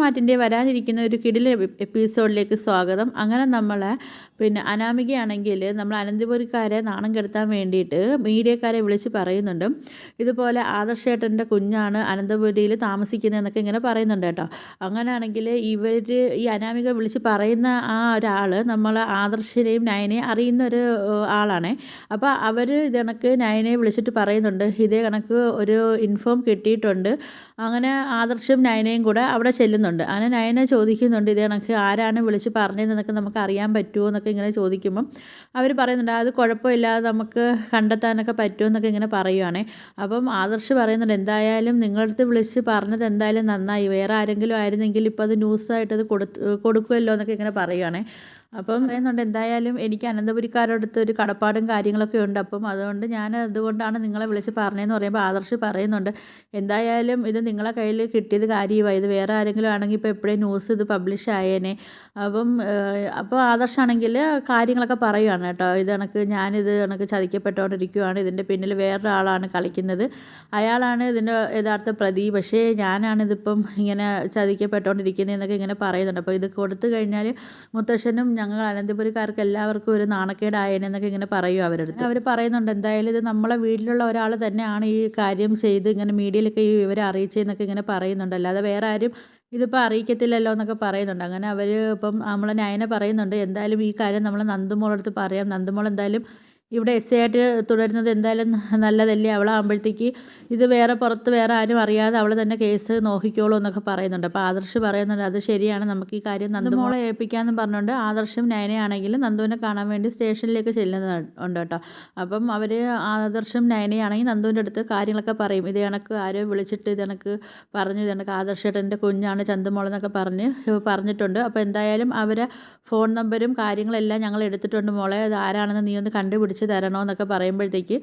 മാറ്റിന്റെ വരാനിരിക്കുന്ന ഒരു കിടില എപ്പിസോഡിലേക്ക് സ്വാഗതം. അങ്ങനെ നമ്മൾ പിന്നെ അനാമികയാണെങ്കിൽ നമ്മൾ അനന്തപുരിക്കാരെ നാണം കെടുത്താൻ വേണ്ടിയിട്ട് മീഡിയക്കാരെ വിളിച്ച് പറയുന്നുണ്ട്. ഇതുപോലെ ആദർശേട്ടന്റെ കുഞ്ഞാണ് അനന്തപുരിയിൽ താമസിക്കുന്നതെന്നൊക്കെ ഇങ്ങനെ പറയുന്നുണ്ട് കേട്ടോ. അങ്ങനെയാണെങ്കിൽ ഇവർ ഈ അനാമിക വിളിച്ച് പറയുന്ന ആ ഒരാൾ നമ്മൾ ആദർശിനെയും നയനെയും അറിയുന്ന ഒരു ആളാണ്. അപ്പോൾ അവർ ഇതണക്ക് നയനെ വിളിച്ചിട്ട് പറയുന്നുണ്ട്. ഇതേ കണക്ക് ഒരു ഇൻഫോം കിട്ടിയിട്ടുണ്ട്. അങ്ങനെ ആദർശും നയനയും കൂടെ അവിടെ ചെല്ലുന്നുണ്ട്. അങ്ങനെ നയന ചോദിക്കുന്നുണ്ട് ഇത് കണക്ക് ആരാണ് വിളിച്ച് പറഞ്ഞതെന്നൊക്കെ നമുക്ക് അറിയാൻ പറ്റുമോ? എന്നൊക്കെ ഇങ്ങനെ ചോദിക്കുമ്പം അവർ പറയുന്നുണ്ട് അത് കുഴപ്പമില്ലാതെ നമുക്ക് കണ്ടെത്താനൊക്കെ പറ്റുമോ? എന്നൊക്കെ ഇങ്ങനെ പറയുവാണേ. അപ്പം ആദർശ് പറയുന്നുണ്ട് എന്തായാലും നിങ്ങളടുത്ത് വിളിച്ച് പറഞ്ഞത് എന്തായാലും നന്നായി. വേറെ ആരെങ്കിലും ആയിരുന്നെങ്കിൽ ഇപ്പോൾ അത് ന്യൂസായിട്ട് അത് കൊടുത്ത് കൊടുക്കുമല്ലോ എന്നൊക്കെ ഇങ്ങനെ പറയുവാണേ. അപ്പം പറയുന്നുണ്ട് എന്തായാലും എനിക്ക് അനന്തപുരിക്കാരടുത്ത് ഒരു കടപ്പാടും കാര്യങ്ങളൊക്കെ ഉണ്ട്. അപ്പം അതുകൊണ്ട് ഞാൻ അതുകൊണ്ടാണ് നിങ്ങളെ വിളിച്ച് പറഞ്ഞതെന്ന് പറയുമ്പോൾ ആദർശ് പറയുന്നുണ്ട് എന്തായാലും ഇത് നിങ്ങളെ കയ്യിൽ കിട്ടിയത് കാര്യമായി ഇത് വേറെ ആരെങ്കിലും ആണെങ്കിൽ ഇപ്പോൾ എപ്പോഴും ന്യൂസ് ഇത് പബ്ലിഷ് ആയേനെ? അപ്പം അപ്പോൾ ആദർശാണെങ്കിൽ കാര്യങ്ങളൊക്കെ പറയുകയാണ് കേട്ടോ. ഇത് കണക്ക് ഞാനിത് കണക്ക് ചതിക്കപ്പെട്ടുകൊണ്ടിരിക്കുകയാണ് ഇതിന്റെ പിന്നിൽ വേറൊരാളാണ് കളിക്കുന്നത്. അയാളാണ് ഇതിന്റെ യഥാർത്ഥ പ്രതി. പക്ഷേ ഞാനാണിതിപ്പം ഇങ്ങനെ ചതിക്കപ്പെട്ടുകൊണ്ടിരിക്കുന്നതെന്നൊക്കെ ഇങ്ങനെ പറയുന്നുണ്ട്. അപ്പോൾ ഇത് കൊടുത്തു കഴിഞ്ഞാൽ മുത്തശ്ശനും ഞങ്ങൾ അനന്തപുരിക്കാർക്ക് എല്ലാവർക്കും ഒരു നാണക്കേടായേനെന്നൊക്കെ ഇങ്ങനെ പറയും അവരടുത്ത്. അവർ പറയുന്നുണ്ട് എന്തായാലും ഇത് നമ്മളെ വീട്ടിലുള്ള ഒരാൾ തന്നെയാണ് ഈ കാര്യം ചെയ്ത് ഇങ്ങനെ മീഡിയയിലൊക്കെ ഈ വിവരം അറിയിച്ചതെന്നൊക്കെ ഇങ്ങനെ പറയുന്നുണ്ട്. അല്ലാതെ വേറെ ആരും ഇതിപ്പോൾ അറിയിക്കത്തില്ലല്ലോ എന്നൊക്കെ പറയുന്നുണ്ട്. അങ്ങനെ അവർ ഇപ്പം നമ്മളെ നയന പറയുന്നുണ്ട് എന്തായാലും ഈ കാര്യം നമ്മൾ നന്ദുമോളടുത്ത് പറയാം. നന്ദുമോൾ എന്തായാലും ഇവിടെ എസ് എ ആയിട്ട് തുടരുന്നത് എന്തായാലും നല്ലതല്ലേ? അവളാകുമ്പോഴത്തേക്ക് ഇത് വേറെ പുറത്ത് വേറെ ആരും അറിയാതെ അവൾ തന്നെ കേസ് നോക്കിക്കോളൂ എന്നൊക്കെ പറയുന്നുണ്ട്. അപ്പോൾ ആദർശ് പറയുന്നുണ്ട് അത് ശരിയാണ് നമുക്ക് ഈ കാര്യം നന്ദു നന്ദുമോളെ ഏൽപ്പിക്കാമെന്ന് പറഞ്ഞുകൊണ്ട് ആദർശം നയനയാണെങ്കിലും നന്ദുവിനെ കാണാൻ വേണ്ടി സ്റ്റേഷനിലേക്ക് ചെല്ലുന്നുണ്ട് കേട്ടോ. അപ്പം അവർ ആദർശം നയനയാണെങ്കിൽ നന്ദുവിന്റെ അടുത്ത് കാര്യങ്ങളൊക്കെ പറയും. ഇത് കണക്ക് ആരോ വിളിച്ചിട്ട് ഇത് കണക്ക് പറഞ്ഞു ഇത് കണക്ക് ആദർശേട്ടന്റെ കുഞ്ഞാണ് ചന്തുമോളെന്നൊക്കെ പറഞ്ഞ് പറഞ്ഞിട്ടുണ്ട്. അപ്പോൾ എന്തായാലും അവരെ ഫോൺ നമ്പരും കാര്യങ്ങളെല്ലാം ഞങ്ങൾ എടുത്തിട്ടുണ്ട് മോളെ. അത് ആരാണെന്ന് നീ ഒന്ന് കണ്ടുപിടിച്ച് മേടിച്ച് തരണോ എന്നൊക്കെ പറയുമ്പോഴത്തേക്ക്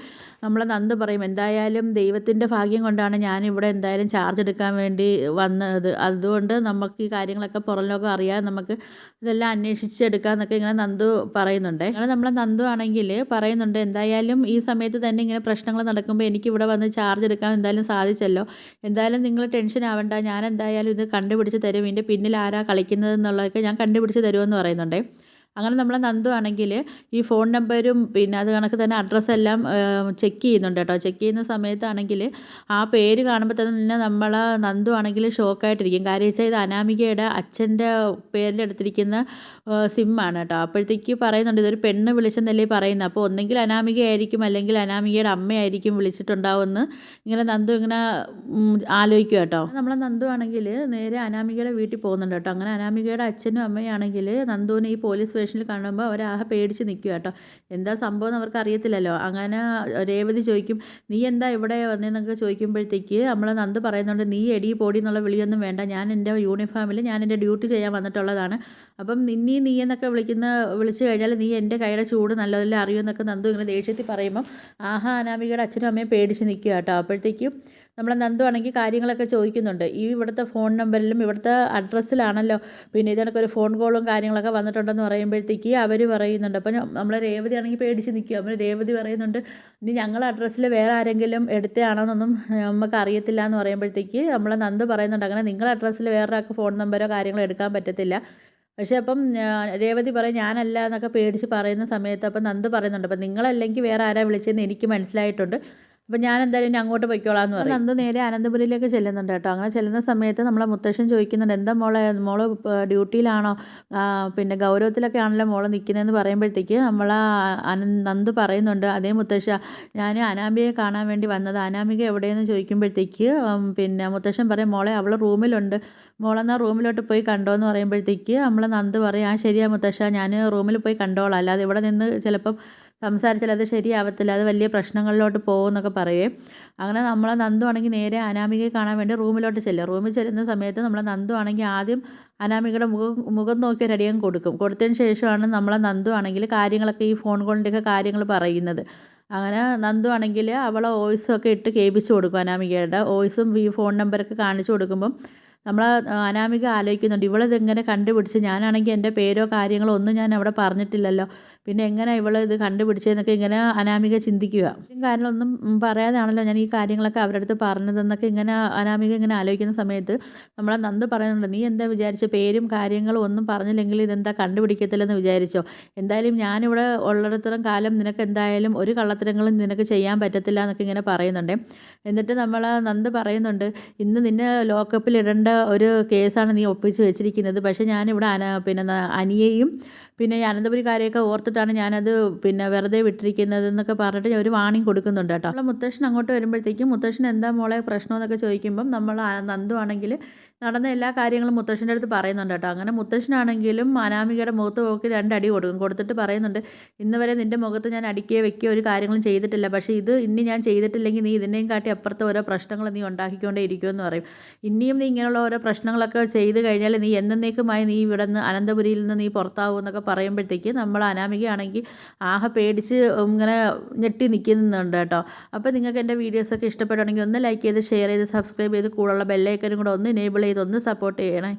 നമ്മൾ നന്ദ് പറയും. എന്തായാലും ദൈവത്തിന്റെ ഭാഗ്യം കൊണ്ടാണ് ഞാനിവിടെ എന്തായാലും ചാർജ് എടുക്കാൻ വേണ്ടി വന്നത്. അതുകൊണ്ട് നമുക്ക് ഈ കാര്യങ്ങളൊക്കെ പുറം ലോകം അറിയാൻ നമുക്ക് ഇതെല്ലാം അന്വേഷിച്ചെടുക്കാമെന്നൊക്കെ ഇങ്ങനെ നന്ദു പറയുന്നുണ്ട്. അങ്ങനെ നമ്മളെ നന്ദു ആണെങ്കിൽ പറയുന്നുണ്ട് എന്തായാലും ഈ സമയത്ത് തന്നെ ഇങ്ങനെ പ്രശ്നങ്ങൾ നടക്കുമ്പോൾ എനിക്ക് ഇവിടെ വന്ന് ചാർജ് എടുക്കാൻ എന്തായാലും സാധിച്ചല്ലോ. എന്തായാലും നിങ്ങൾ ടെൻഷൻ ആവണ്ട. ഞാൻ എന്തായാലും ഇത് കണ്ടുപിടിച്ച് തരും. ഇതിന്റെ പിന്നിൽ ആരാ കളിക്കുന്നത് എന്നുള്ളതൊക്കെ ഞാൻ കണ്ടുപിടിച്ച് തരുമെന്ന് പറയുന്നുണ്ട്. അങ്ങനെ നമ്മളെ നന്ദു ആണെങ്കിൽ ഈ ഫോൺ നമ്പരും പിന്നെ അത് കണക്ക് തന്നെ അഡ്രസ്സെല്ലാം ചെക്ക് ചെയ്യുന്നുണ്ട് കേട്ടോ. ചെക്ക് ചെയ്യുന്ന സമയത്താണെങ്കിൽ ആ പേര് കാണുമ്പോൾ തന്നെ നമ്മൾ നന്ദു ആണെങ്കിൽ ഷോക്കായിട്ടിരിക്കും കാര്യം വെച്ചാൽ ഇത് അനാമികയുടെ അച്ഛന്റെ പേരിലെടുത്തിരിക്കുന്ന സിമ്മാണ് കേട്ടോ. അപ്പോഴത്തേക്ക് പറയുന്നുണ്ട് ഇതൊരു പെണ്ണ് വിളിച്ചെന്നല്ലേ പറയുന്നത് അപ്പോൾ ഒന്നെങ്കിൽ അനാമികയായിരിക്കും അല്ലെങ്കിൽ അനാമികയുടെ അമ്മയായിരിക്കും വിളിച്ചിട്ടുണ്ടാവുമെന്ന് ഇങ്ങനെ നന്ദു ഇങ്ങനെ ആലോചിക്കുക കേട്ടോ. നമ്മളെ നന്ദു ആണെങ്കിൽ നേരെ അനാമികയുടെ വീട്ടിൽ പോകുന്നുണ്ട് കേട്ടോ. അങ്ങനെ അനാമികയുടെ അച്ഛനും അമ്മയാണെങ്കിൽ നന്ദുവിനെ ഈ പോലീസ് സ്റ്റേഷനിൽ കാണുമ്പോൾ അവർ ആകെ പേടിച്ച് നിൽക്കുക കേട്ടോ. എന്താ സംഭവം എന്ന് അവർക്ക് അറിയത്തില്ലല്ലോ അങ്ങനെ രേവതി ചോദിക്കും നീ എന്താ ഇവിടെ വന്നതെന്നൊക്കെ ചോദിക്കുമ്പോഴത്തേക്ക് നമ്മൾ നന്ദ് പറയുന്നുണ്ട് നീ എടി പോടി എന്നുള്ള വിളിയൊന്നും വേണ്ട. ഞാൻ എന്റെ യൂണിഫോമിൽ ഞാൻ എന്റെ ഡ്യൂട്ടി ചെയ്യാൻ വന്നിട്ടുള്ളതാണ്. അപ്പം നിന്നീ നീ എന്നൊക്കെ വിളിക്കുന്ന വിളിച്ചു കഴിഞ്ഞാൽ നീ എന്റെ കൈയുടെ ചൂട് നല്ലതല്ലേ അറിയുമെന്നൊക്കെ നന്ദു ഇങ്ങനെ ദേഷ്യത്തിൽ പറയുമ്പം ആഹാ അനാമികയുടെ അച്ഛനും അമ്മയും പേടിച്ച് നിൽക്കുക കേട്ടോ. അപ്പോഴത്തേക്കും നമ്മളെ നന്ദു ആണെങ്കിൽ കാര്യങ്ങളൊക്കെ ചോദിക്കുന്നുണ്ട്. ഈ ഇവിടുത്തെ ഫോൺ നമ്പറിലും ഇവിടുത്തെ അഡ്രസ്സിലാണല്ലോ പിന്നെ ഇതിനൊക്കെ ഒരു ഫോൺ കോളും കാര്യങ്ങളൊക്കെ വന്നിട്ടുണ്ടെന്ന് പറയുമ്പോഴത്തേക്ക് അവർ പറയുന്നുണ്ട്. അപ്പോൾ നമ്മളെ രേവതി ആണെങ്കിൽ പേടിച്ച് നിൽക്കുക അപ്പോൾ രേവതി പറയുന്നുണ്ട് ഇനി ഞങ്ങൾ അഡ്രസ്സിൽ വേറെ ആരെങ്കിലും എടുത്തതാണോന്നൊന്നും നമുക്ക് അറിയത്തില്ല എന്ന് പറയുമ്പോഴത്തേക്ക് നമ്മളെ നന്ദു പറയുന്നുണ്ട്. അങ്ങനെ നിങ്ങളുടെ അഡ്രസ്സിൽ വേറെ ആൾക്ക് ഫോൺ നമ്പരോ കാര്യങ്ങളോ എടുക്കാൻ പറ്റത്തില്ല. പക്ഷേ അപ്പം രേവതി പറയും ഞാനല്ല എന്നൊക്കെ പേടിച്ച് പറയുന്ന സമയത്ത് അപ്പം നന്ദ് പറയുന്നുണ്ട്. അപ്പം നിങ്ങളല്ലെങ്കിൽ വേറെ ആരാ വിളിച്ചതെന്ന് എനിക്ക് മനസ്സിലായിട്ടുണ്ട്. അപ്പോൾ ഞാൻ എന്തായാലും ഇനി അങ്ങോട്ട് പൊയ്ക്കോളാം എന്ന് പറയും. നന്ദു നേരെ അനന്തപുരിയിലേക്ക് ചെല്ലുന്നുണ്ട് കേട്ടോ. അങ്ങനെ ചെല്ലുന്ന സമയത്ത് നമ്മളെ മുത്തശ്ശൻ ചോദിക്കുന്നുണ്ട് എന്താ മോളെ മോൾ ഡ്യൂട്ടിയിലാണോ? പിന്നെ ഗൗരവത്തിലൊക്കെ ആണല്ലോ മോൾ നിൽക്കുന്നതെന്ന് പറയുമ്പോഴത്തേക്ക് നമ്മൾ നന്ദു പറയുന്നുണ്ട് അതേ മുത്തശ്ശ ഞാൻ അനാമികയെ കാണാൻ വേണ്ടി വന്നത്. അനാമിക എവിടെയെന്ന് ചോദിക്കുമ്പോഴത്തേക്ക് പിന്നെ മുത്തശ്ശൻ പറയും മോളെ അവൾ റൂമിലുണ്ട്. മോളെന്നാ റൂമിലോട്ട് പോയി കണ്ടോ എന്ന് പറയുമ്പോഴത്തേക്ക് നമ്മളെ നന്ദു പറയും ആ ശരിയാ മുത്തശ്ശ ഞാൻ റൂമിൽ പോയി കണ്ടോളാം. അല്ലാതെ ഇവിടെ നിന്ന് ചിലപ്പം സംസാരിച്ചാൽ അത് ശരിയാവത്തില്ല അത് വലിയ പ്രശ്നങ്ങളിലോട്ട് പോകുമെന്നൊക്കെ പറയുകയും അങ്ങനെ നമ്മൾ നന്ദു ആണെങ്കിൽ നേരെ അനാമികയെ കാണാൻ വേണ്ടി റൂമിലോട്ട് ചെല്ലും. റൂമിൽ ചെല്ലുന്ന സമയത്ത് നമ്മൾ നന്ദു ആണെങ്കിൽ ആദ്യം അനാമികയുടെ മുഖം മുഖം നോക്കി ഒരടിയം കൊടുക്കും. കൊടുത്തതിന് ശേഷമാണ് നമ്മളെ നന്ദു ആണെങ്കിൽ കാര്യങ്ങളൊക്കെ ഈ ഫോൺ കോളിന്റെയൊക്കെ കാര്യങ്ങൾ പറയുന്നത്. അങ്ങനെ നന്ദു ആണെങ്കിൽ അവളെ വോയിസൊക്കെ ഇട്ട് കേൾപ്പിച്ച് കൊടുക്കും അനാമികയുടെ. വോയിസും ഈ ഫോൺ നമ്പറൊക്കെ കാണിച്ചു കൊടുക്കുമ്പം നമ്മൾ അനാമിക ആലോചിക്കുന്നുണ്ട് ഇവളിതെങ്ങനെ കണ്ടുപിടിച്ച്? ഞാനാണെങ്കിൽ എന്റെ പേരോ കാര്യങ്ങളോ ഒന്നും ഞാൻ അവിടെ പറഞ്ഞിട്ടില്ലല്ലോ. പിന്നെ എങ്ങനെ ഇവൾ ഇത് കണ്ടുപിടിച്ചതെന്നൊക്കെ ഇങ്ങനെ അനാമിക ചിന്തിക്കുക. കാര്യങ്ങളൊന്നും ഒന്നും പറയാതാണല്ലോ ഞാൻ ഈ കാര്യങ്ങളൊക്കെ അവരുടെ അടുത്ത് പറഞ്ഞതെന്നൊക്കെ ഇങ്ങനെ അനാമിക ഇങ്ങനെ ആലോചിക്കുന്ന സമയത്ത് നമ്മളെ നന്ദ് പറയുന്നുണ്ട് നീ എന്താ വിചാരിച്ച? പേരും കാര്യങ്ങളും ഒന്നും പറഞ്ഞില്ലെങ്കിൽ ഇതെന്താ കണ്ടുപിടിക്കത്തില്ലെന്ന് വിചാരിച്ചോ? എന്തായാലും ഞാനിവിടെ ഉള്ളിടത്തോളം കാലം നിനക്ക് എന്തായാലും ഒരു കള്ളത്തരങ്ങളും നിനക്ക് ചെയ്യാൻ പറ്റത്തില്ല എന്നൊക്കെ ഇങ്ങനെ പറയുന്നുണ്ട്. എന്നിട്ട് നമ്മൾ നന്ദ് പറയുന്നുണ്ട് ഇന്ന് നിന്നെ ലോക്കപ്പിൽ ഇടേണ്ട ഒരു കേസാണ് നീ ഒപ്പിച്ച് വെച്ചിരിക്കുന്നത്. പക്ഷേ ഞാനിവിടെ അന പിന്നെ അനിയെയും പിന്നെ അനന്തപുരിക്കാരെയൊക്കെ ഓർത്തിട്ടാണ് ഞാനത് പിന്നെ വെറുതെ വിട്ടിരിക്കുന്നത് എന്നൊക്കെ പറഞ്ഞിട്ട് ഒരു വാണിംഗ് കൊടുക്കുന്നുണ്ട് കേട്ടോ. നമ്മളെ മുത്തശ്ശൻ അങ്ങോട്ട് വരുമ്പോഴത്തേക്കും മുത്തശ്ശൻ എന്താ മോളെ പ്രശ്നം എന്നൊക്കെ ചോദിക്കുമ്പം നമ്മൾ നന്ദു ആണെങ്കിൽ നടന്ന എല്ലാ കാര്യങ്ങളും മുത്തശ്ശന്റെ അടുത്ത് പറയുന്നുണ്ട് കേട്ടോ. അങ്ങനെ മുത്തശ്ശനാണെങ്കിലും അനാമികയുടെ മുഖത്ത് നോക്കി രണ്ടടി കൊടുക്കും. കൊടുത്തിട്ട് പറയുന്നുണ്ട് ഇന്ന് വരെ നിന്റെ മുഖത്ത് ഞാൻ അടിക്കുകയോ വെക്കുകയോ ഒരു കാര്യങ്ങളും ചെയ്തിട്ടില്ല. പക്ഷേ ഇത് ഇനി ഞാൻ ചെയ്തിട്ടില്ലെങ്കിൽ നീ ഇതിനെയും കാട്ടി അപ്പുറത്തെ ഓരോ പ്രശ്നങ്ങൾ നീ ഉണ്ടാക്കിക്കൊണ്ടേ ഇരിക്കുമെന്ന് പറയും. ഇനിയും നീ ഇങ്ങനെയുള്ള ഓരോ പ്രശ്നങ്ങളൊക്കെ ചെയ്ത് കഴിഞ്ഞാൽ നീ എന്നേക്കുമായി നീ ഇവിടെ നിന്ന് അനന്തപുരിയിൽ നിന്ന് നീ പുറത്താവും എന്നൊക്കെ പറയുമ്പോഴത്തേക്ക് നമ്മൾ അനാമികയാണെങ്കിൽ ആഹ പേടിച്ച് ഇങ്ങനെ ഞെട്ടി നിൽക്കുന്നുണ്ട് കേട്ടോ. അപ്പോൾ നിങ്ങൾക്ക് എന്റെ വീഡിയോസൊക്കെ ഇഷ്ടപ്പെടുകയാണെങ്കിൽ ഒന്ന് ലൈക്ക് ചെയ്ത് ഷെയർ ചെയ്ത് സബ്സ്ക്രൈബ് ചെയ്ത് കൂടുള്ള ബെല്ലൈക്കനും കൂടെ ഒന്ന് എനേബിൾ ചെയ്ത് ഒന്ന് സപ്പോർട്ട് ചെയ്യണേ.